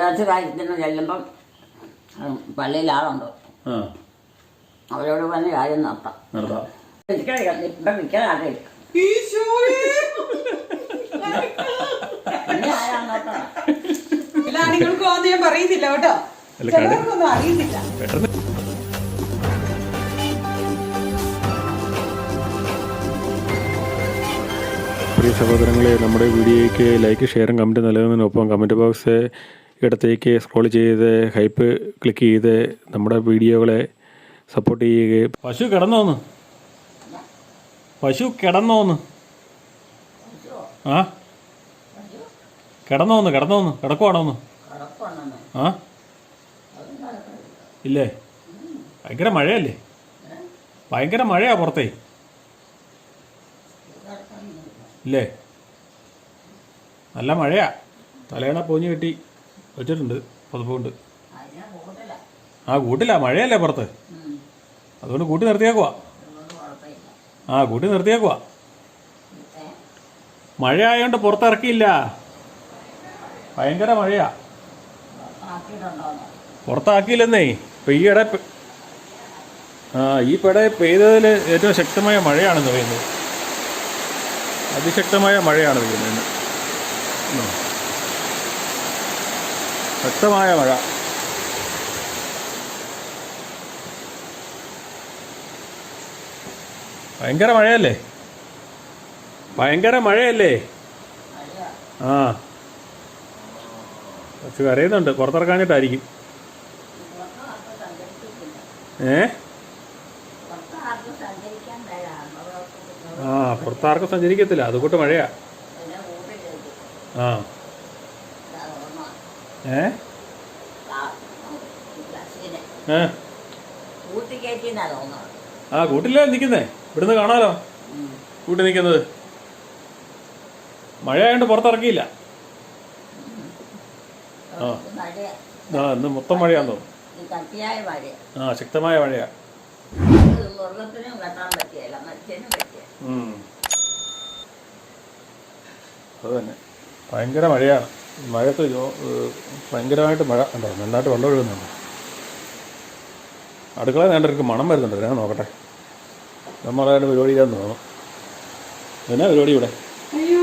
അത്യാവശ്യ കാര്യത്തിന് ചെല്ലുമ്പം പള്ളിയിൽ ആളുണ്ടോ അവരോട് പറഞ്ഞ കാര്യം നടത്താം. ഇപ്പം മിക്ക എല്ലാ ആണുങ്ങൾക്കും ഞാൻ പറയുന്നില്ല കേട്ടോ. പ്രിയ സഹോദരങ്ങളെ നമ്മുടെ വീഡിയോയ്ക്ക് ലൈക്ക് ഷെയറും കമന്റ് നൽകുന്നതിനൊപ്പം കമന്റ് ബോക്സ് ഇടത്തേക്ക് സ്ക്രോൾ ചെയ്ത് ഹൈപ്പ് ക്ലിക്ക് ചെയ്ത് നമ്മുടെ വീഡിയോകളെ സപ്പോർട്ട് ചെയ്യുകയും പശു കിടന്നോന്ന്. പശു കിടന്നോന്ന്. ആ? കിടന്നോന്ന് കിടന്നോന്ന്. കിടക്കുവാണോന്ന്? ആ? ഇല്ലേ? ഭയങ്കര മഴയല്ലേ? ഭയങ്കര മഴയാ പുറത്തേ. ഇല്ലേ? നല്ല മഴയാ. തലേണ പൂഞ്ഞു കെട്ടി. വെച്ചിട്ടുണ്ട്. പതിപ്പുണ്ട്. ആ കൂട്ടില്ല മഴയല്ലേ പുറത്ത്? അതുകൊണ്ട് കൂട്ടി നിർത്തിയേക്കുവാ. ആ കൂട്ടി നിർത്തിയേക്കുവാ? മഴ ആയതുകൊണ്ട് പുറത്തിറക്കിയില്ല. ഭയങ്കര മഴയാ. പുറത്താക്കിയില്ലെന്നേ. ഇപ്പം ഈ ഇട ആ ഈ പെട പെയ്തതിൽ ഏറ്റവും ശക്തമായ മഴയാണെന്ന് പറയുന്നത്. അതിശക്തമായ മഴയാണ് പെയ്യുന്നത്. ശക്തമായ മഴ. ഭയങ്കര മഴയല്ലേ? ഭയങ്കര മഴയല്ലേ? ആ. കുറച്ച് കരയുന്നുണ്ട്. പുറത്തിറക്കാഞ്ഞിട്ടായിരിക്കും ഏ? ആ പുറത്താർക്കും സഞ്ചരിക്കത്തില്ല. അതുകൊണ്ട് മഴയാ. ആ. ആ കൂട്ടില്ല നിൽക്കുന്നേ? ഇവിടുന്ന് കാണാലോ? കൂട്ടി നിൽക്കുന്നത്. മഴയായോണ്ട് പുറത്തിറക്കിയില്ല ആ. ആ ഇന്ന് മൊത്തം മഴയാന്ന് തോന്നുന്നു. ആ ശക്തമായ മഴയാ. അത് തന്നെ. ഭയങ്കര മഴയാണ്. ജോ- ഭയങ്കരമായിട്ട് മഴ ഉണ്ടോ നന്നായിട്ട് വെള്ളം ഒഴുകുന്നുണ്ട്. അടുക്കള നേണ്ടവർക്ക് മണം വരുന്നുണ്ട്. ഞാൻ നോക്കട്ടെ. നമ്മളായിട്ട് പരിപാടിയില്ലാന്ന് തോന്നുന്നു. എന്നാ പരിപാടി ഇവിടെ? അയ്യോ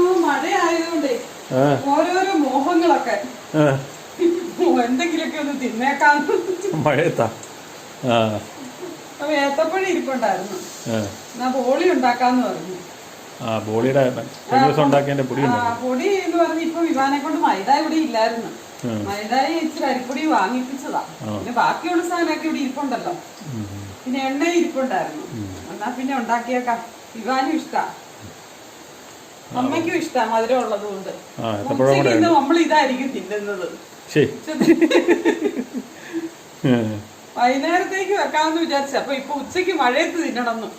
ഓരോരോ മോഹങ്ങളൊക്കെ. എന്തെങ്കിലുമൊക്കെ ഒന്ന് മഴയത്താ? ഏത്തപ്പഴി ഇരിപ്പുണ്ടായിരുന്നു. ഞാൻ ബോളി ഉണ്ടാക്കാന്ന് പറഞ്ഞു. ആ ബോളിയുടെ കഴിഞ്ഞ ദിവസം ഉണ്ടാക്കിയതിന്റെ പൊടി ആ പൊടി എന്ന് പറഞ്ഞ് ഇപ്പൊ വിവാനെ കൊണ്ട് മൈദ ഇവിടെ ഇല്ലായിരുന്നു. ഉം. മൈദായി ഇച്ചിരി അരിപ്പൊടി വാങ്ങിപ്പിച്ചതാ. പിന്നെ ബാക്കിയുള്ള സാധനമൊക്കെ ഇവിടെ ഇരിപ്പുണ്ടല്ലോ. പിന്നെ എണ്ണ ഇരിപ്പുണ്ടായിരുന്നു. എന്നാ പിന്നെ ഉണ്ടാക്കിയേക്കാം. വിവാനും ഇഷ്ടാ. അമ്മയ്ക്കും ഇഷ്ടാ മധുരം ഉള്ളത് കൊണ്ട് ആ ഏത്തപ്പഴം കൂടെ ഇന്ന് നമ്മൾ ഇതായിരിക്കും തിന്നുന്നത്. ശരി. വൈകുന്നേരത്തേക്ക് വെക്കാമെന്ന് വിചാരിച്ച. അപ്പൊ ഇപ്പൊ ഉച്ചയ്ക്ക് മഴയത്ത് തിന്നണമെന്ന്.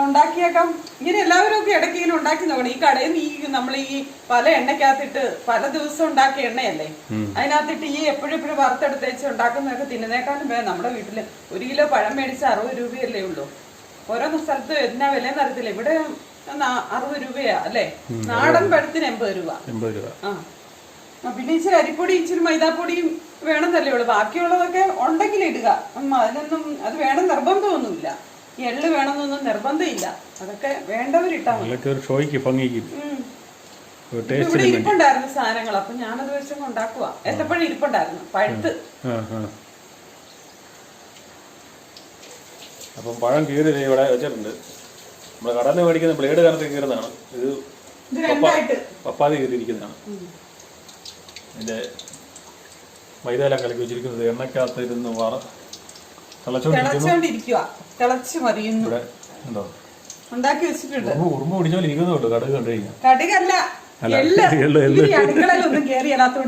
ഉണ്ടാക്കിയേക്കാം. ഇങ്ങനെ എല്ലാവരും ഒക്കെ ഇടയ്ക്ക് ഇങ്ങനെ ഉണ്ടാക്കി നോക്കണം. ഈ കടയിൽ നിന്ന് ഈ നമ്മൾ ഈ പല എണ്ണയ്ക്കകത്തിട്ട് പല ദിവസം ഉണ്ടാക്കിയ എണ്ണയല്ലേ? അതിനകത്തിട്ട് ഈ എപ്പോഴും എപ്പോഴും വറുത്തെടുത്തേച്ച് ഉണ്ടാക്കുന്നതൊക്കെ തിന്നുന്നേക്കാളും വേണം നമ്മുടെ വീട്ടിൽ ഒരു കിലോ പഴം മേടിച്ച അറുപത് രൂപയല്ലേ ഉള്ളൂ. ഓരോ സ്ഥലത്ത് എന്നാ വില അറിയത്തില്ല. ഇവിടെ അറുപത് രൂപയാ അല്ലേ? നാടൻ പഴത്തിന് എൺപത് രൂപ. എൺപത് രൂപ. ആ. പിന്നെ ഇച്ചിരി അരിപ്പൊടി ഇച്ചിരി മൈദാപ്പൊടിയും വേണമെന്നല്ലേ ഉള്ളൂ. ബാക്കിയുള്ളതൊക്കെ ഉണ്ടെങ്കിൽ ഇടുക അതിനൊന്നും അത് വേണം നിർബന്ധമൊന്നുമില്ല. എള്ള് വേണമെന്നൊന്നും നിർബന്ധമില്ല. അതൊക്കെ വേണ്ടവരിട്ടാ ഷോയ്ക്ക് ഭംഗിക്കും. ഇവിടെ ഇരിപ്പുണ്ടായിരുന്നു സാധനങ്ങൾ. അപ്പൊ ഞാനത് വെച്ചങ്ങ് ഉണ്ടാക്കുക ഏത്തപ്പഴം ഇരിപ്പുണ്ടായിരുന്നു. പഴുത്ത്. അപ്പം പഴം കീറി ഇവിടെ വെച്ചിട്ടുണ്ട്. നമ്മൾ കടയിൽ നിന്ന് മേടിക്കുന്ന ബ്ലേഡ് കാലത്ത് കീറുന്നതാണ്. ഇത് പപ്പാതി കീറിയിരിക്കുന്നതാണ്. ഇതിന്റെ മൈദയെല്ലാം കലക്കി വെച്ചിരിക്കുന്നത്. എണ്ണക്കകത്ത് ഇരുന്ന് വറ തിളച്ചോണ്ടിരിക്കുക തിളച്ച് മതിയുന്നു ഇവിടെ ഉണ്ടാക്കി വെച്ചിട്ടുണ്ട്. ഉറുമ്പ് പിടിച്ചോണ്ട് കടുക് കടുകല്ല. അടുക്കളയിലൊന്നും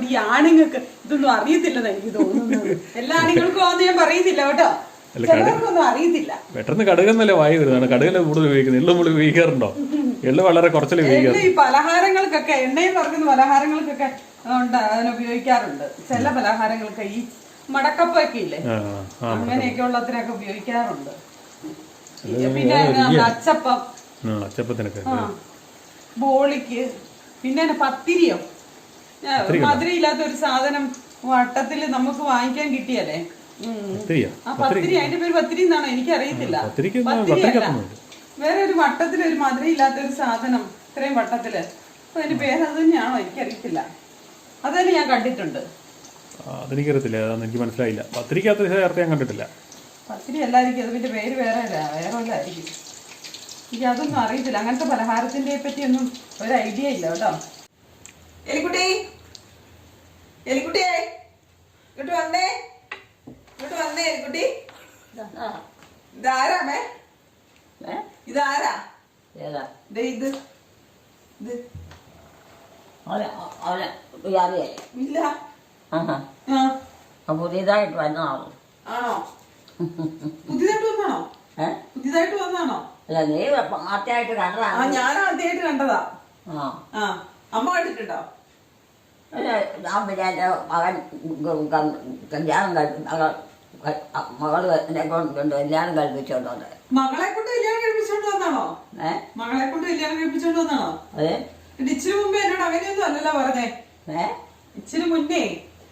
ഈ ആണുങ്ങൾക്ക് ഇതൊന്നും അറിയത്തില്ലെന്ന് എനിക്ക് തോന്നുന്നത് എല്ലാ ആണുങ്ങൾക്കും ഞാൻ പറയത്തില്ല കേട്ടോ. പെട്ടെന്ന് കടുകെന്നല്ലേ വായി വരുന്നതാണ് കടുകല്ല കൂടുതൽ ഉപയോഗിക്കുന്നത്? എള്ള് നമ്മൾ ഉപയോഗിക്കാറുണ്ടോ? എള്ള് വളരെ കുറച്ചല്ലേ ഉപയോഗിക്കാറ് ഈ പലഹാരങ്ങൾക്കൊക്കെ എണ്ണയിൽ വറക്കുന്ന പലഹാരങ്ങൾക്കൊക്കെ ഉണ്ട് അതിന് ഉപയോഗിക്കാറുണ്ട്. ചില പലഹാരങ്ങൾക്ക് ഈ മടക്കപ്പൊക്കെ ഇല്ലേ ആ ആ അങ്ങനെയൊക്കെ ഉള്ളതിനൊക്കെ ഉപയോഗിക്കാറുണ്ട് പിന്നെ അച്ചപ്പം? അച്ചപ്പത്തിനൊക്കെ. ബോളിക്ക് പിന്നെ പത്തിരിയോ? മധുരയില്ലാത്ത ഒരു സാധനം വട്ടത്തിൽ നമുക്ക് വാങ്ങിക്കാൻ കിട്ടിയല്ലേ? പത്തിരി അതിന്റെ പേര് പത്തിരി എന്നാണോ? എനിക്കറിയത്തില്ല. പത്തിരിയല്ല. വേറെ ഒരു വട്ടത്തിൽ ഒരു മധുരയില്ലാത്ത ഒരു സാധനം ഇത്രയും വട്ടത്തിൽ. അപ്പൊ അതിന്റെ പേര് അത് തന്നെയാണോ? എനിക്കറിയത്തില്ല. അതന്നെ ഞാൻ കണ്ടിട്ടുണ്ട്. അതെനിക്കറിയത്തില്ല. അതൊന്നും എനിക്ക് മനസ്സിലായില്ല. പത്തിരിക്കകത്ത് ചേർത്ത് ഞാൻ കണ്ടിട്ടില്ല. പത്തിരി അല്ലായിരിക്കും. അതിന്റെ പേര് വേറെ അല്ല. വേറെ വല്ലതായിരിക്കും എനിക്ക് അതൊന്നും അറിയത്തില്ല. അങ്ങനത്തെ പലഹാരത്തിന്റെ പറ്റിയൊന്നും ഒരു ഐഡിയ ഇല്ല കേട്ടോ. എലിക്കുട്ടി. എലിക്കുട്ടിയേ. ഇങ്ങോട്ട് വന്നേ. ഇങ്ങോട്ട് വന്നേ എലിക്കുട്ടി? ഇതാരാ? ഏതാ? ദേ ഇത്. ഇത്. ഇല്ല. പുതിയതായിട്ട് വന്നതാണോ? ആണോ? പുതിയതായിട്ട് വന്നാണോ പുതിയതായിട്ട് വന്നാണോ അല്ല നീ ആദ്യമായിട്ട് കണ്ടതാ. ഞാൻ ആദ്യമായിട്ട് കണ്ടതാ. ആ. അമ്മ കണ്ടിട്ടുണ്ടോ? ഞാൻ എന്റെ മകൻ കല്യാണം എന്നെ കൊണ്ട് കല്യാണം കഴിപ്പിച്ചോണ്ട് വന്നത്. മകളെ കൊണ്ട് കല്യാണം കഴിപ്പിച്ചോണ്ട് വന്നാണോ ഏ? മകളെ കൊണ്ട് കല്യാണം കഴിപ്പിച്ചോണ്ട് വന്നാണോ അതെ. ഇച്ചിരി മുമ്പേ എന്നോട് അങ്ങനെയൊന്നും അല്ലല്ലോ പറഞ്ഞേ. ഏ? ഇച്ചിരി മുന്നേ.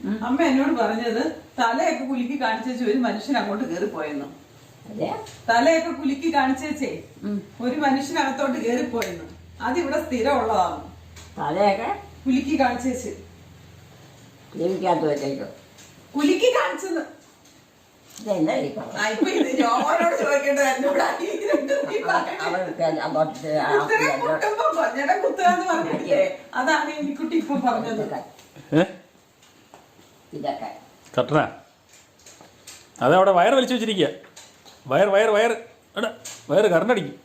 അമ്മ എന്നോട് പറഞ്ഞത് തലയൊക്കെ കുലുക്കി കാണിച്ചേച്ച് ഒരു മനുഷ്യൻ അങ്ങോട്ട് കയറി പോയെന്നു തലയൊക്കെ കുലുക്കി കാണിച്ചേച്ചേ ഒരു മനുഷ്യനകത്തോട്ട് കേറിപ്പോയെന്ന്. അതിവിടെ സ്ഥിരമുള്ളതാണ്. തലയൊക്കെ കുലുക്കി കാണിച്ചേച്ച് ജീവിക്കാത്ത വെച്ചേക്കും. കുലുക്കി കാണിച്ചത്. അതാണ് എനിക്കുട്ടി ഇപ്പൊ പറഞ്ഞത്. ഇതൊക്കെ കട്ടനാ അവിടെ വയർ വലിച്ചു വെച്ചിരിക്കുക വയർ വയർ വയർ എടാ വയർ കറണ്ട് അടിക്കും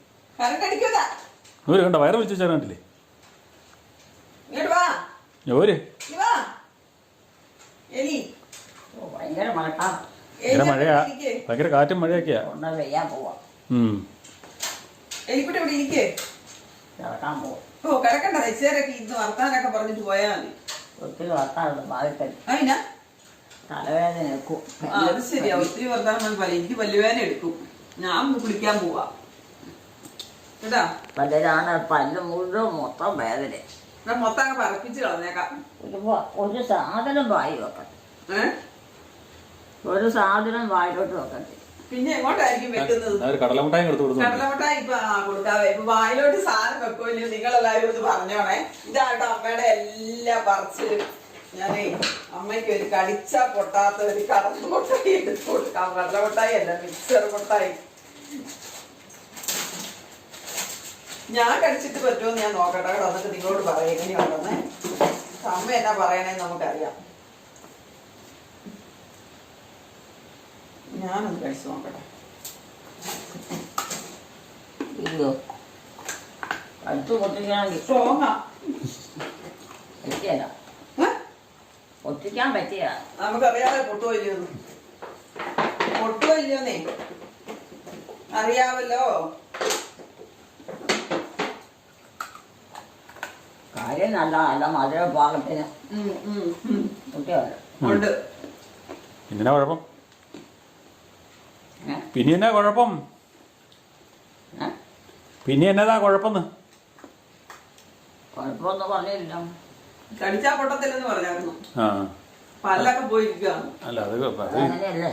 ഒരു കണ്ട വയർ വലിച്ചു വെച്ചാൽ കണ്ടില്ലേ? ഇങ്ങോട്ട് വാ. ഓര് ഇങ്ങ് വാ. എലി. ഓ, ഭയങ്കര മഴക്കാർ ഭയങ്കര മഴയാ. ഭയങ്കര കാറ്റും മഴയൊക്കെയാ. കിടക്കണ്ട. ഇച്ചേരൊക്കെ ഇന്ന് വർത്താനൊക്കെ പറഞ്ഞിട്ട് പോയാ മതി. ഒത്തിരി വർത്താനുണ്ട് ബാധിക്കാൻ അതിനാ തലവേദന എടുക്കും. ആ അത് ശരിയാ. ഒത്തിരി വർത്താനം പോലെ എനിക്ക് പല്ലുവേദന എടുക്കും. ഞാൻ കുളിക്കാൻ പോവാ. കേട്ടാ? പലരാണ് പല്ല് മുഴുവൻ മൊത്തം വേദന. ഞാൻ മൊത്തം അങ്ങ് പറപ്പിച്ച് കളഞ്ഞേക്കാം. ഒരു വ- ഒരു സാധനം വായി വെക്കട്ടെ ഏ? ഒരു സാധനം വായിലോട്ട് വെക്കട്ടെ പിന്നെ എങ്ങോട്ടായിരിക്കും വെക്കുന്നത്? കടലമുട്ടായി എടുത്ത് കൊടുത്തു. കടലമുട്ടായി ഇപ്പൊ ആ കൊടുക്കാവേ. ഇപ്പൊ വായിലോട്ട് സാധനം വെക്കുമല്ലോ. നിങ്ങളെല്ലാരും ഇത് പറഞ്ഞോണേ. ഇതാട്ടോ അമ്മയുടെ എല്ലാ പറച്ചിലും ഞാനേ അമ്മയ്ക്ക് ഒരു കടിച്ച പൊട്ടാത്ത ഒരു കടലമുട്ടായി എടുത്തു കൊടുക്കാം. കടലമുട്ടായി അല്ല മിക്സർ മുട്ടായി. ഞാൻ കടിച്ചിട്ട് പറ്റുമോ ഞാൻ നോക്കട്ടെ കേട്ടോ. എന്നിട്ട് നിങ്ങളോട് പറയാം എങ്ങനെയുണ്ടെന്ന് അമ്മ എന്നാ പറയണേന്ന് നമുക്കറിയാം. ഞാനൊന്ന് കഴിച്ചു നോക്കട്ടെ. ഇല്ലോ അടുത്ത് കൊണ്ടിരിക്കാൻ സ്ട്രോങ്ങാ. ഏ? പൊട്ടിക്കാൻ പറ്റിയ നമുക്കറിയാതെ പൊട്ടുമോ ഇല്ലയോന്ന് പൊട്ടുമോ ഇല്ലയോന്നേ അറിയാമല്ലോ കാര്യം നല്ല നല്ല മധുര പാകത്തിന്. ഉണ്ട്. പിന്നെ കുഴപ്പം? പിന്നെ എന്നാ കുഴപ്പം? പിന്നെ എന്നതാ കുഴപ്പമെന്ന് കുഴപ്പമൊന്നും പറഞ്ഞില്ല കടിച്ചാ പൊട്ടത്തില്ലെന്ന് പറഞ്ഞായിരുന്നു. ആ. പല്ലൊക്കെ പോയിരിക്കുകയാണ്. അല്ല അത് അത് അങ്ങനെയല്ലേ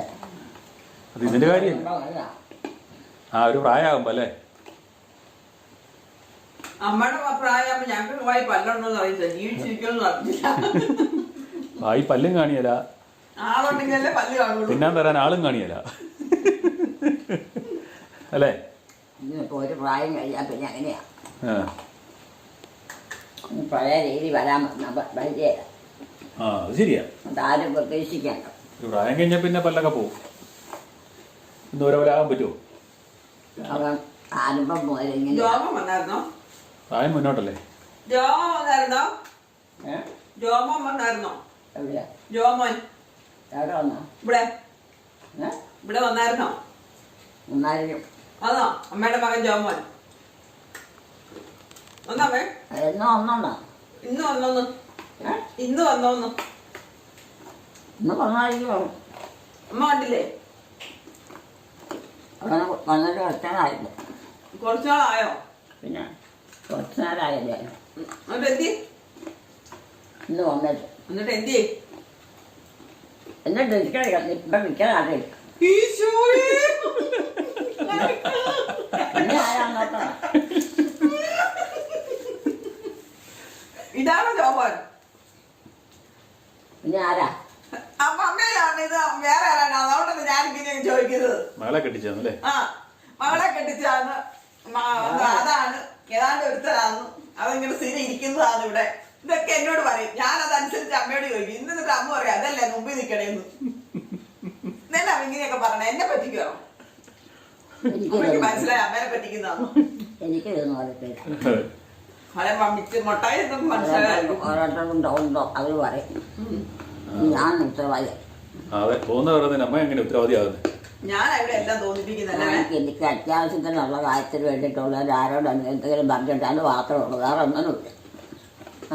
അത് ഇതിന്റെ കാര്യം. ഉണ്ടോ ആ ഒരു പ്രായമാകുമ്പോ അല്ലേ? അമ്മയുടെ പ്രായമാകുമ്പോ ഞങ്ങൾക്ക് വായി പല്ലുണ്ടോന്ന് അറിയില്ല ജീവിച്ചിരിക്കുമെന്ന് അറിഞ്ഞില്ല. വായി പല്ലും കാണിയല്ല. ആളുണ്ടെങ്കിലല്ലേ പല്ല് കാണുള്ളൂ. തിന്നാൻ തരാൻ ആളും കാണിയല അല്ലേ? ഒരു പ്രായം കഴിഞ്ഞാൽ പിന്നെ അങ്ങനെയാ. പഴയ രീതി വരാൻ പരിചയമില്ല ആ അത് ശരിയാ. അതാരും പ്രതീക്ഷിക്കണ്ട പ്രായം കഴിഞ്ഞാൽ പിന്നെ പല്ലൊക്കെ ഓരോ ആകാൻ പറ്റുമോ അവൻ ആരംഭം മുതൽ ഇങ്ങനെ. രോമം വന്നായിരുന്നോ? പ്രായം മുന്നോട്ടല്ലേ? രോമം വന്നായിരുന്നോ? ഏ? രോമം വന്നായിരുന്നോ? എവിടെയാ? രോമൻ. എവിടെ വന്നാ? ഇവിടെ. ഏ? ഇവിടെ വന്നായിരുന്നോ? ഒന്നായിരിക്കും അതോ അമ്മയുടെ മകൻ ജോമോൻ വന്നമ്മേ എന്നോ ഒന്നുണ്ടോ ഇന്ന് വന്നോന്ന്? ഇന്ന് വന്നോന്ന്. ഇന്ന് വന്നായിരിക്കും അമ്മ കണ്ടില്ലേ? അവനെ വന്നിട്ട് ഒറ്റനായിരുന്നു കുറച്ച് നാളായോ പിന്നെ കുറച്ച് നാളായില്ലേ എന്നിട്ട് എന്തി ഇന്ന് വന്നിട്ട്. എന്നിട്ട് എന്തി എന്നിട്ട് ഇരിക്കണ ഇപ്പം നിൽക്കണ ആട്ടില്ല ഈശോയേ. പിന്നെ ആരാ നോക്കണം ഇതാണോ ജോബോൻ പിന്നെ ആരാ? അമ്മയാണ് ഇത് വേറെ ആരാണ്? അതുകൊണ്ടാണ് ഞാൻ ഇങ്ങനെ ചോദിക്കുന്നത്. മകളെ കെട്ടിച്ചല്ലേ ആ മകളെ കെട്ടിച്ചാന്ന് അതാണ്. ഏതാണ്ട് ഒരുത്തരാന്ന് അതിങ്ങനെ സ്ഥിരം ഇരിക്കുന്നതാണ് ഇവിടെ. ഇതൊക്കെ എന്നോട് പറയും. ഞാൻ അതനുസരിച്ച് അമ്മയോട് ചോദിക്കും. ഇന്ന് എന്നിട്ട് അമ്മ പറയാം അതല്ലേ മുമ്പിൽ നിൽക്കണേന്ന്. എന്നാ ഇങ്ങനെയൊക്കെ പറഞ്ഞ എന്നെ പറ്റിക്കോ? മനസ്സിലായി അമ്മേനെ പറ്റിക്കുന്നതാണ്? അറിയത്തില്ല. അതെ മമ്മിച്ച് മുട്ടായി ഇതൊന്നും മനസ്സിലായി ഓരോരുത്തർക്കും തോന്നുന്നോ അവർ പറയും. ഞാൻ ഉത്തരവാദി. അതെ പറയുന്നതിന് അമ്മ എങ്ങനെ ഉത്തരവാദിയാകുന്നത് ഞാൻ അവിടെ എല്ലാം തോന്നിപ്പിക്കുന്നല്ലേ എനിക്ക് എനിക്ക് അത്യാവശ്യത്തിനുള്ള കാര്യത്തിന് വേണ്ടിയിട്ടുള്ളത് ആരോട് എന്തെങ്കിലും പറഞ്ഞിട്ട് അത് മാത്രമേ ഉള്ളൂ. വേറെ ഒന്നിനുമില്ല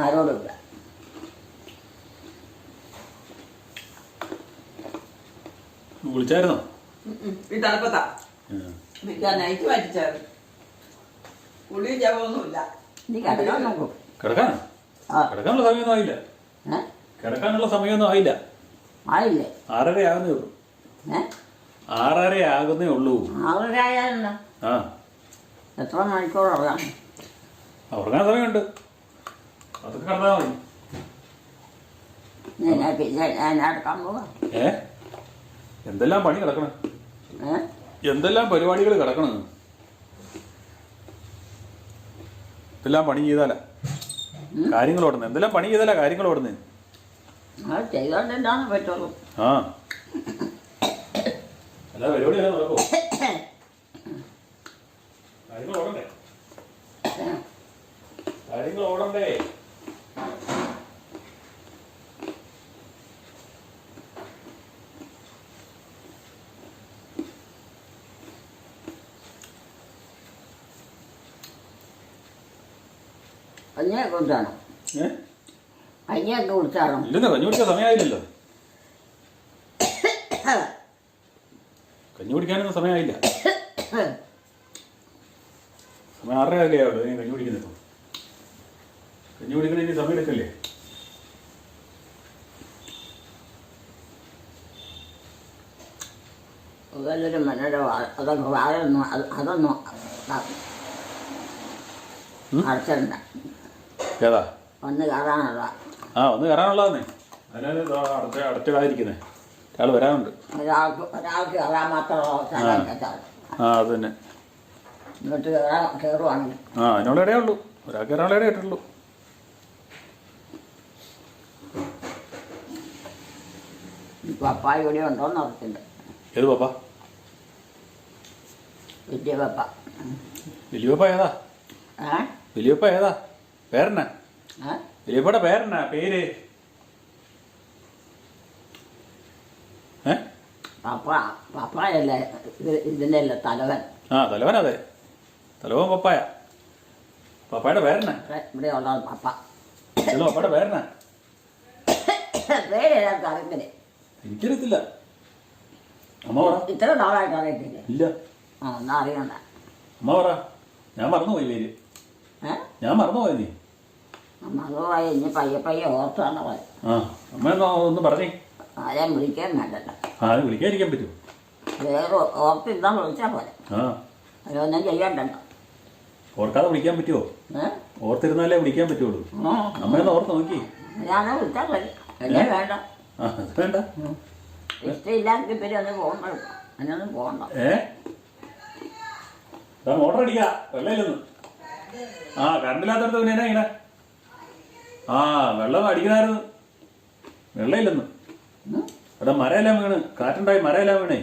ആരോടുമില്ല. വിളിച്ചായിരുന്നോ? ഈ തണുപ്പത്താ. നൈറ്റ് മാറ്റിച്ചായിരുന്നു. കുളിയും ജപമൊന്നുമില്ല നീ കിടക്കാൻ നോക്കൂ. കിടക്കാനോ ആ. കിടക്കാനുള്ള സമയമൊന്നും ആയില്ല. കിടക്കാനുള്ള സമയമൊന്നും ആയില്ല. ആയില്ലേ? ആറര ആകുന്നേ ഉള്ളൂ. ആറര ആകുന്നേ ഉള്ളൂ. ആളരായാലോ ആ. എത്ര മണിക്കൂറുള്ളതാണ് ഉറങ്ങാൻ? സമയമുണ്ട്. അതൊക്കെ കിടന്നാൽ മതി. ഏ? എന്തെല്ലാം പണി കിടക്കണം? എന്തെല്ലാം പരിപാടികൾ കിടക്കണം? എന്തെല്ലാം പണി ചെയ്താല? കാര്യങ്ങൾ ഓടുന്നത് എന്തെല്ലാം പണി ചെയ്താലാ കാര്യങ്ങൾ ഓടുന്നത് ആ. അല്ല പരിപാടിയെല്ലാം നടക്കോ. കാര്യങ്ങൾ ഓടണ്ടേ? കാര്യങ്ങൾ ഓടണ്ടേ? കഞ്ഞിയൊക്കെ കുടിച്ചാണോ ഏ? കഞ്ഞിയൊക്കെ കുടിച്ചാണോ ഇല്ലെന്നോ കഞ്ഞി കുടിക്കാൻ സമയമായില്ലല്ലോ. കഞ്ഞി കുടിക്കാനൊന്നും സമയമായില്ല. സമയം ആറര ആകല്ലേ അവിടെ കഞ്ഞി കുടിക്കുന്നത്? കഞ്ഞി കുടിക്കണ ഇനി സമയം എടുക്കല്ലേ അതൊരു മനയുടെ അതൊക്കെ വാഴൊന്നും അത് അതൊന്നും അടച്ചിടണ്ട. ഏതാ കയറാനുള്ള. ആ ഒന്ന് കയറാനുള്ളതാന്നേ. അതിനാണ് ഒരാൾ വരാനുണ്ട്. ഒരാൾക്ക് ഒരാൾക്ക് കയറാൻ മാത്രമുള്ള സ്ഥലം വെച്ചാൽ ആ അത് തന്നെ എന്നിട്ട് കയറാൻ കയറുവാണെങ്കിൽ. ആ അതിനുള്ള ഇടയേ ഉള്ളൂ. ഒരാൾക്ക് കയറാനുള്ള ഇടയേ ഇട്ടുള്ളൂ പപ്പായ ഇവിടെ ഉണ്ടോന്ന് അറിയത്തില്ല. ഏത് പപ്പ? വലിയ ഏതാ? ഏ? വലിയപ്പ ഏതാ? പേരെന്നാ? പേരെന്നാ? പേര്? പപ്പായല്ലേ? തലവൻ. ആ തലവൻ അതെ തലവൻ പപ്പായ. പപ്പായുടെ പേരെന്നാ? ഇവിടെ ഉള്ളത് പപ്പ. പപ്പായുടെ പേരെന്നാ? എനിക്കറിയത്തില്ല. അമ്മ പറ. ഇത്ര നാളായിട്ട് അറിയത്തില്ലേ? ഇല്ല. ആ എന്നാ അറിയണ്ട. അമ്മ പറ. ഞാൻ മറന്നുപോയി പേര്. ഞാൻ മറന്നുപോയി. നീ മതമായി ഇനി പയ്യെ പയ്യെ ഓർത്താണ് ആ അമ്മ എന്നാ ഒന്ന് പറഞ്ഞേ. ആരെയും വിളിക്കാൻ വേണ്ടല്ലോ. ആ അത് വിളിക്കാതിരിക്കാൻ പറ്റുമോ? വേറെ ഓർത്തിരുന്നാൽ വിളിച്ചാൽ പോലെ ആ. അതൊന്നും ചെയ്യണ്ടല്ലോ ഓർക്കാതെ വിളിക്കാൻ പറ്റുമോ? ഏ? ഓർത്തിരുന്നാലേ വിളിക്കാൻ പറ്റുള്ളൂ. ആ. അമ്മയെന്ന് ഓർത്ത് നോക്കി. ഞാനെ വിളിച്ചാൽ മതി എന്നെ വേണ്ട. ആ അത് വേണ്ട. ഇഷ്ടമില്ലാത്ത പേര് ഒന്നും പോകണ്ട അതിനൊന്നും പോകണ്ട. ഏ? ഓർഡർ അടിക്കാ. വെള്ളയിലൊന്നും. ആ കറണ്ടില്ലാത്തടത്ത് പിന്നെ എന്നാ ഇങ്ങനെ ആ വെള്ളം അടിക്കണായിരുന്നു. വെള്ളമില്ലെന്ന്. ഉം? അവിടെ മരയെല്ലാം വീണ്. കാറ്റുണ്ടായി മരയെല്ലാം വീണേ.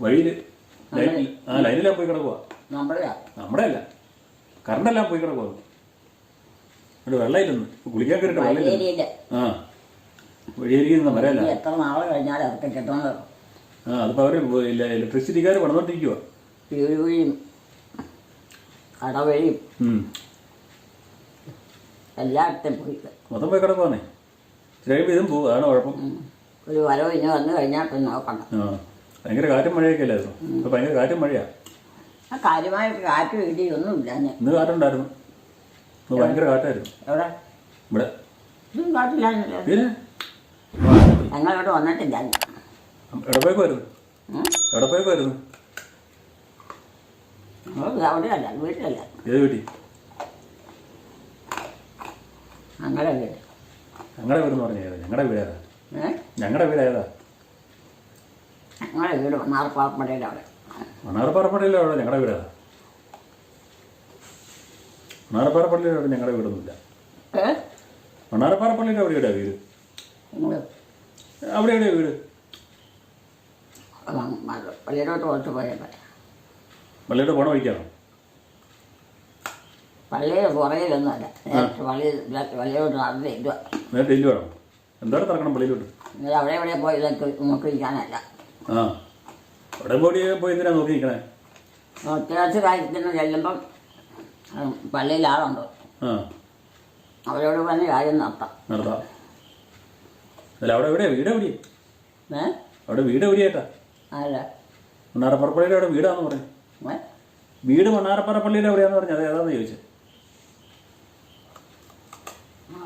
വഴിയിൽ. ലൈനിൽ ആ ലൈനിലാ പോയി കിടക്കുക നമ്മടെ അല്ല കറണ്ടെല്ലാം പോയി കിടക്കുക അവിടെ വെള്ളമില്ലെന്ന്. കുളിക്കാൻ കയറിട്ട് വെള്ളമില്ല വഴിയേരിയില്ല ആ. വഴിയിരിക്കുന്ന മരയല്ല എത്ര നാളെ കഴിഞ്ഞാൽ അതൊക്കെ കിട്ടുന്നത്. ആ അതിപ്പോ അവർ ഇലക്ട്രിസിറ്റിക്കാർ പണിതോണ്ടിരിക്കുക കടവഴിയും എല്ലായിടത്തും പോയി. മൊത്തം പോയി കിടക്കുവാന്നേ. ചില ഇതും പോകും അതാണ് കുഴപ്പം. ഒരു വരവ് ഇനി വന്നു കഴിഞ്ഞാൽ പിന്നെ നോക്കണം ഭയങ്കര കാറ്റും മഴയൊക്കെ അല്ലായിരുന്നു? ഇപ്പൊ ഭയങ്കര കാറ്റും മഴയാ. ആ കാര്യമായിട്ട് കാറ്റ് ഇടിയൊന്നും ഇല്ല ഞാൻ ഇന്ന് കാറ്റുണ്ടായിരുന്നു. ഇന്ന് ഭയങ്കര കാറ്റായിരുന്നു. എവിടെ? ഇവിടെ. ഇതും കാറ്റില്ല പിന്നെ? ഞങ്ങളിവിടെ വന്നിട്ടില്ല എവിടെ പോയേക്കുമായിരുന്നു? എവിടെ പോയേക്കുമായിരുന്നു ഞങ്ങൾ അവിടെയല്ല വീട്ടിലല്ല. ഏത് വീട്ടിൽ? ഞങ്ങളുടെ വീട് ഞങ്ങളുടെ വീടെന്ന് പറഞ്ഞ ഏതാ? ഞങ്ങളുടെ വീട് ഏതാ? ഏ? ഞങ്ങളുടെ വീട് ഏതാ? ഞങ്ങളുടെ വീട് മണ്ണാർപ്പാപ്പടയുടെ അവിടെ അവിടെ ഞങ്ങളുടെ വീട് ഏതാ? അവിടെ ഞങ്ങളുടെ വീടൊന്നുമില്ല. ഏ? അവിടെ എവിടെയാ വീട്? നിങ്ങൾ അവിടെ എവിടെയാ വീട് പള്ളിയിലോട്ട് കുറച്ച് പോയാൽ മതി പള്ളിയുടെ പോണ വഴിക്കാണോ? പള്ളിയുടെ പുറകിലൊന്നുമല്ല. നേരത്തെ പള്ളി പള്ളിയിലോട്ട് ഇല്ല വേണം തിറക്കണം പള്ളിയിലോട്ട്? നിങ്ങൾ അവിടെ എവിടെ പോയി ഇതൊക്കെ നോക്കിയിരിക്കാനല്ല ആ. അവിടെ പോയി എന്തിനാ കാര്യത്തിന് ചെല്ലുമ്പം പള്ളിയിൽ ആളുണ്ടോ. ആ. അവരോട് പറഞ്ഞ് കാര്യം നടത്താം. നടത്താം. അല്ല അവിടെ എവിടെയാ? വീട് എവിടെയാ? ഏ? അവിടെ വീട് എവിടെയായിട്ടാ? അല്ല മണ്ണാറപ്പാറപ്പള്ളിയുടെ അവിടെ വീടാന്ന് പറഞ്ഞു. വീട് മണ്ണാറപ്പാറപ്പള്ളിയുടെ എവിടെയാന്ന് പറഞ്ഞു. അത് ഏതാന്ന് ചോദിച്ചത് ചേർത്ത് കാണും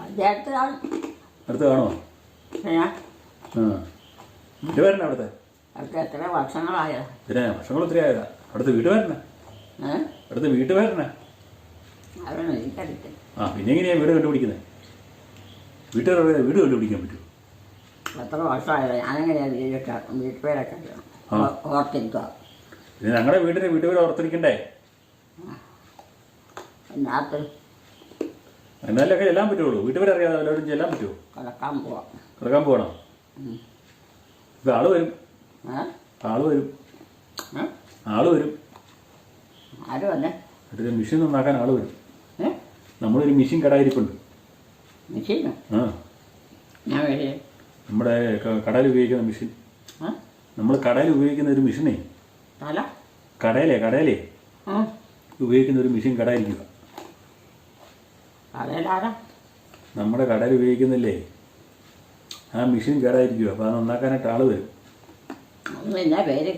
അടുത്ത് കാണുമോ അവിടുത്തെ? എത്ര വർഷങ്ങളായോ? പിന്നെ വർഷങ്ങൾ ഒത്തിരി ആയതാ. അവിടുത്തെ വീട് വരണേ ഏ? അടുത്ത ആ പിന്നെ എങ്ങനെയാ വീട് കണ്ടുപിടിക്കുന്നത് വീട്ടുകാർ വീട് കണ്ടുപിടിക്കാൻ പറ്റുമോ എത്ര വീടൊക്കെ വീട്ടുപേരൊക്കെ. ഓർത്തിരിക്കുക പിന്നെ ഞങ്ങളുടെ വീട്ടിലെ വീട്ടുപേര് ഓർത്തിരിക്കണ്ടേ? എന്നാലൊക്കെ ചെല്ലാൻ പറ്റുള്ളൂ. വീട്ടുപേര് അറിയാതെ എല്ലാവരും ചെല്ലാൻ പറ്റുമോ? കിടക്കാൻ പോവാം. കിടക്കാൻ പോകണം. ഇപ്പം ആൾ വരും. ആൾ വരും. ആൾ വരും. ആരും മിഷീൻ നന്നാക്കാൻ ആൾ വരും. നമ്മളൊരു മിഷീൻ കടായിരിപ്പുണ്ട്. മെഷീനോ ആ. ഞാൻ വരെ നമ്മുടെ കടയിൽ ഉപയോഗിക്കുന്ന മിഷീൻ. നമ്മൾ കടയിൽ ഉപയോഗിക്കുന്ന ഒരു മിഷീനേ. കടയിലേ കടയിലേ. ഉപയോഗിക്കുന്ന ഒരു മിഷീൻ കടായിരിക്കുക നമ്മുടെ കടയിൽ ഉപയോഗിക്കുന്നില്ലേ? ആ മെഷീൻ കേടായിരിക്കും അപ്പോൾ അത് നന്നാക്കാനായിട്ട് ആൾ വരും. എന്നാ പേര്?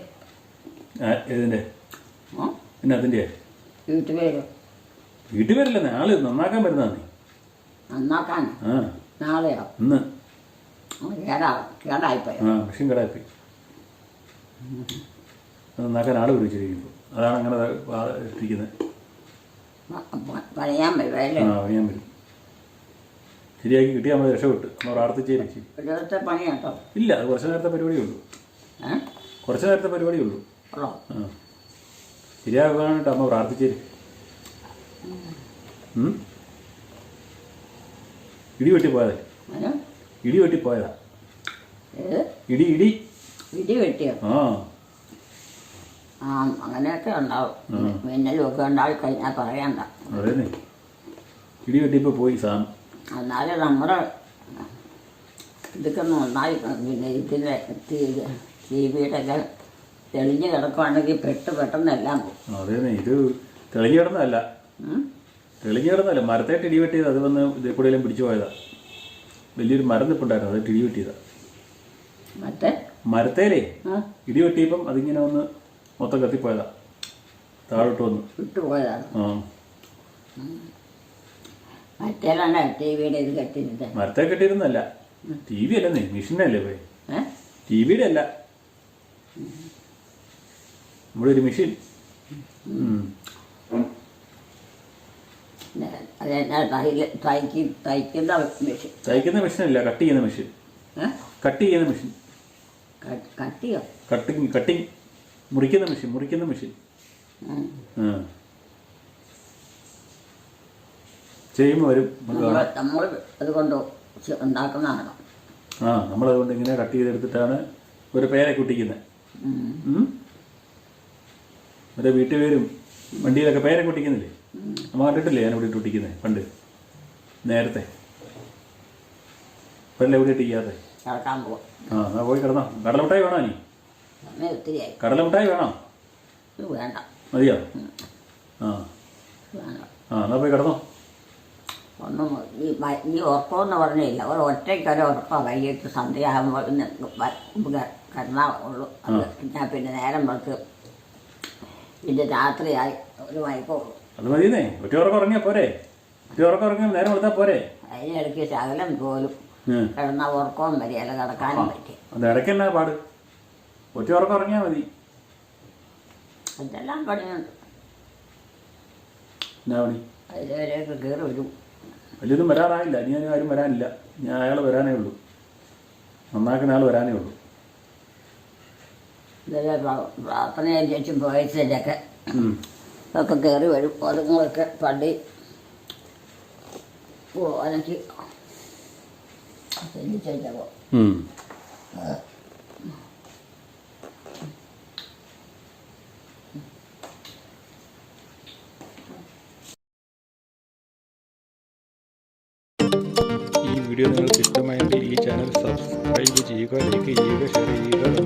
ഏതിന്റെ? ഉം? പിന്നെ അതിന്റെ? വീട്ടുപേര്. വീട്ടുപേരല്ലേ? ആൾ നന്നാക്കാൻ വരുന്നതാണ് നന്നാക്കാൻ? ആ. നാളെയോ? ഇന്ന്. കേടാ കേടായിപ്പോയോ. ആ മെഷീൻ കേടായിപ്പോയി. നന്നാക്കാൻ ആൾ വിളിച്ചിരിക്കുന്നു. അതാണ് അങ്ങനെ ഇരിക്കുന്നത് പണിയാൻ വരുമല്ലേ അറിയാൻ വരും ശരിയാക്കി കിട്ടിയാൽ നമ്മൾ രക്ഷപ്പെട്ടു. നമ്മൾ പ്രാർത്ഥിച്ചേ രക്ഷ ദിവസത്തെ ഇല്ല അത് കുറച്ച് നേരത്തെ പരിപാടിയേ ഉള്ളൂ കുറച്ച് നേരത്തെ പരിപാടിയേ ഉള്ളൂ? ശരിയാകാനായിട്ട് അമ്മ പ്രാർത്ഥിച്ചേ ഇടി വെട്ടി പോയതേ. ഇടി വെട്ടി പോയതാ. ഇടി ഇടി. ഇടി വെട്ടിയോ? ആ. ആ അങ്ങനെയൊക്കെ ഉണ്ടാവും. മിന്നലും ഒക്കെ ഉണ്ടായി കഴിഞ്ഞാൽ പറയണ്ട. അതേന്നെ ഇടി വെട്ടിയപ്പോൾ പോയി സാധനം എന്നാലും നമ്മുടെ ഇതൊക്കെ നന്നായി പിന്നെ ഇതിന്റെ ടി വിയുടെ തെളിഞ്ഞു തെളിഞ്ഞ് കിടക്കുവാണെങ്കിൽ പെട്ട് പെട്ടെന്നെല്ലാം പോകും. അതേന്നെ. ഇത് തെളിഞ്ഞു കിടന്നതല്ല? തെളിഞ്ഞു കിടന്നതല്ല. മരത്തേട്ട് ഇടി വെട്ടിയത്. അത് വന്ന് ഇതേ കൂടെയെല്ലാം പിടിച്ചു പോയതാ. വലിയൊരു മരം നിപ്പുണ്ടായിരുന്നു. അത് ഇടി വെട്ടിയതാ. മറ്റേ? മരത്തേലേ. ഇടി വെട്ടിയപ്പം അതിങ്ങനെ ഒന്ന് മൊത്തം കത്തിപ്പോയതാ. താഴോട്ട് വന്നു. വിട്ടുപോയതാണ് ആ. മറ്റേതാണ് ടി വിയുടെ ഇത് കെട്ടിരുന്നത് മരത്തെ കെട്ടിയിരുന്നല്ല ടി വി അല്ലെന്നേ മെഷീനല്ലേ പോയി? ഏ? ടി വിയുടെ അല്ല. നമ്മുടെ ഒരു മെഷീൻ. ഉം. പിന്നെ അതെന്നാ തൈൽ തയ്ക്ക് തയ്ക്കുന്ന മെഷീൻ? തയ്ക്കുന്ന മെഷീനല്ല കട്ട് ചെയ്യുന്ന മെഷീൻ. ഏ? കട്ട് ചെയ്യുന്ന മെഷീൻ. കട്ടിയോ? Cutting cutting. മുറിക്കുന്ന മെഷീൻ മുറിക്കുന്ന മെഷീൻ. ചെയ്യുമ്പോൾ വരും. നമ്മൾ അതുകൊണ്ട് ഉണ്ടാക്കുന്നതാണോ ആ നമ്മളതുകൊണ്ട് ഇങ്ങനെ കട്ട് ചെയ്തെടുത്തിട്ടാണ് ഒരു പേരെ കുട്ടിക്കുന്നത്? മറ്റേ വീട്ടുപേരും വണ്ടിയിലൊക്കെ പേരെ കുട്ടിക്കുന്നില്ലേ? നമ്മൾ കണ്ടിട്ടില്ലേ ഞാൻ ഇവിടെ ഇട്ട് ഒട്ടിക്കുന്നത് പണ്ട്. നേരത്തെ. ഇപ്പഴല്ലേ ഇവിടെ ഇട്ടിക്കാതെ ആ എന്നാ പോയി കിടന്നോ. കടലമുട്ടായി വേണോ നീ സമയം ഒത്തിരിയായി കടലമിഠായി വേണോ? ഇത് വേണ്ട. മതിയോ? ആ. വേണ്ട ആ എന്നാ പോയി കിടന്നോ. ഒന്നും ഈ മ- ഈ ഉറക്കമെന്ന് പറഞ്ഞില്ല. ഒരു ഒറ്റയ്ക്കൊരു ഉറക്കം വൈകിട്ട് സന്ധ്യയാകുമ്പോൾ കിടന്നാ ഉള്ളൂ. അത് ഞാൻ പിന്നെ നേരം വെക്ക് പിന്നെ രാത്രിയായി ഒരു അത് മതിയെന്നേ. ഒറ്റ ഉറക്കം ഉറങ്ങിയാൽ പോരെ. ഒറ്റ ഉറക്കം ഉറങ്ങിയാൽ നേരം കൊടുത്താൽ പോരെ. അതിനിടയ്ക്ക് ശകലം പോലും ഉം. കിടന്ന ഉറക്കവും വരികയില്ല കിടക്കാനും പറ്റി അത് ഇടയ്ക്ക് എന്നാ പാട്. ഒറ്റ ഉറക്കം ഉറങ്ങിയാൽ മതി. എന്തെല്ലാം പണിയുണ്ട്? എന്നാ പണി? അതിലേക്ക് കയറി വരും. വലിയതും വരാറായില്ല. ഇനി അതിന് ആരും വരാനില്ല. ഞാൻ അയാൾ വരാനേ ഉള്ളൂ. നന്നാക്കുന്ന ആൾ വരാനേ ഉള്ളൂ. ഇതിലെ പ്രാർത്ഥനയും ചേച്ചും പോയതിലൊക്കെ. ഒക്കെ കയറി വരും. അതുങ്ങളൊക്കെ പള്ളി ഓ എനിക്ക് 说你给一个学生一个